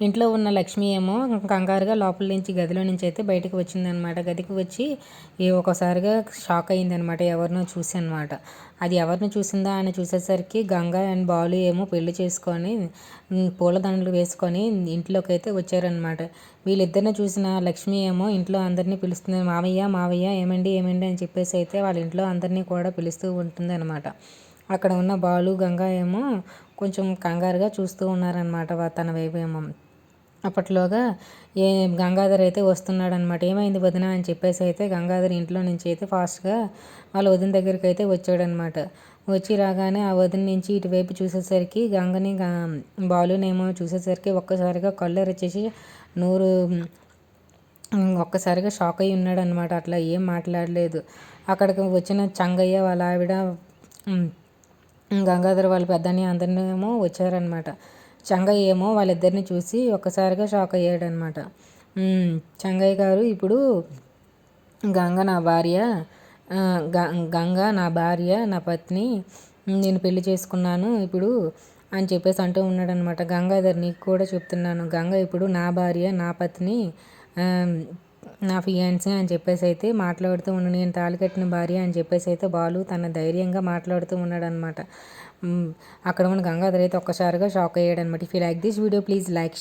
ఇంట్లో ఉన్న లక్ష్మి ఏమో కంగారుగా లోపల నుంచి గదిలో నుంచి అయితే బయటకు వచ్చిందనమాట. గదికి వచ్చి ఏ ఒకసారిగా షాక్ అయిందనమాట ఎవరినో చూసి అనమాట అది ఎవరిని చూసిందా అని చూసేసరికి గంగ అండ్ బాలు ఏమో పెళ్ళి చేసుకొని పూలదండలు వేసుకొని ఇంట్లోకి అయితే వచ్చారనమాట. వీళ్ళిద్దరిని చూసిన లక్ష్మి ఏమో ఇంట్లో అందరినీ పిలుస్తుంది మావయ్య మావయ్య ఏమండి ఏమండి అని చెప్పేసి అయితే వాళ్ళ ఇంట్లో అందరినీ కూడా పిలుస్తూ ఉంటుంది అనమాట అక్కడ ఉన్న బాలు గంగ ఏమో కొంచెం కంగారుగా చూస్తూ ఉన్నారనమాట తన వైపు ఏమో. అప్పట్లోగా ఏ గంగాధర్ అయితే వస్తున్నాడనమాట ఏమైంది వదిన అని చెప్పేసి అయితే గంగాధర్ ఇంట్లో నుంచి అయితే ఫాస్ట్గా వాళ్ళ వదిన దగ్గరికి అయితే వచ్చాడనమాట వచ్చి రాగానే ఆ వదిన నుంచి ఇటువైపు చూసేసరికి గంగని బాలునేమో చూసేసరికి ఒక్కసారిగా కళ్ళు వచ్చేసి నోరు ఒక్కసారిగా షాక్ అయి ఉన్నాడనమాట అట్లా ఏం మాట్లాడలేదు. అక్కడికి వచ్చిన చంగయ్య వాళ్ళ ఆవిడ గంగాధర్ వాళ్ళ పెద్దని అందరినేమో వచ్చారనమాట చంగయ్య ఏమో వాళ్ళిద్దరిని చూసి ఒక్కసారిగా షాక్ అయ్యాడనమాట. చంగయ్య గారు ఇప్పుడు గంగ నా భార్య గంగ నా భార్య నా పత్ని నేను పెళ్ళి చేసుకున్నాను ఇప్పుడు అని చెప్పేసి అంటూ ఉన్నాడనమాట. గంగాధర్ నీకు కూడా చెప్తున్నాను. గంగ ఇప్పుడు నా భార్య నా పత్ని నా ఫియాన్సీ అని చెప్పేసి అయితే మాట్లాడుతూ ఉన్నాడు నేను తాళి కట్టిన భార్య అని చెప్పేసి అయితే బాలు తన ధైర్యంగా మాట్లాడుతూ ఉన్నాడనమాట అక్కడ ఉన్న గంగాధర్ అయితే ఒక్కసారిగా shock అయ్యాడనమాట if you like this video please like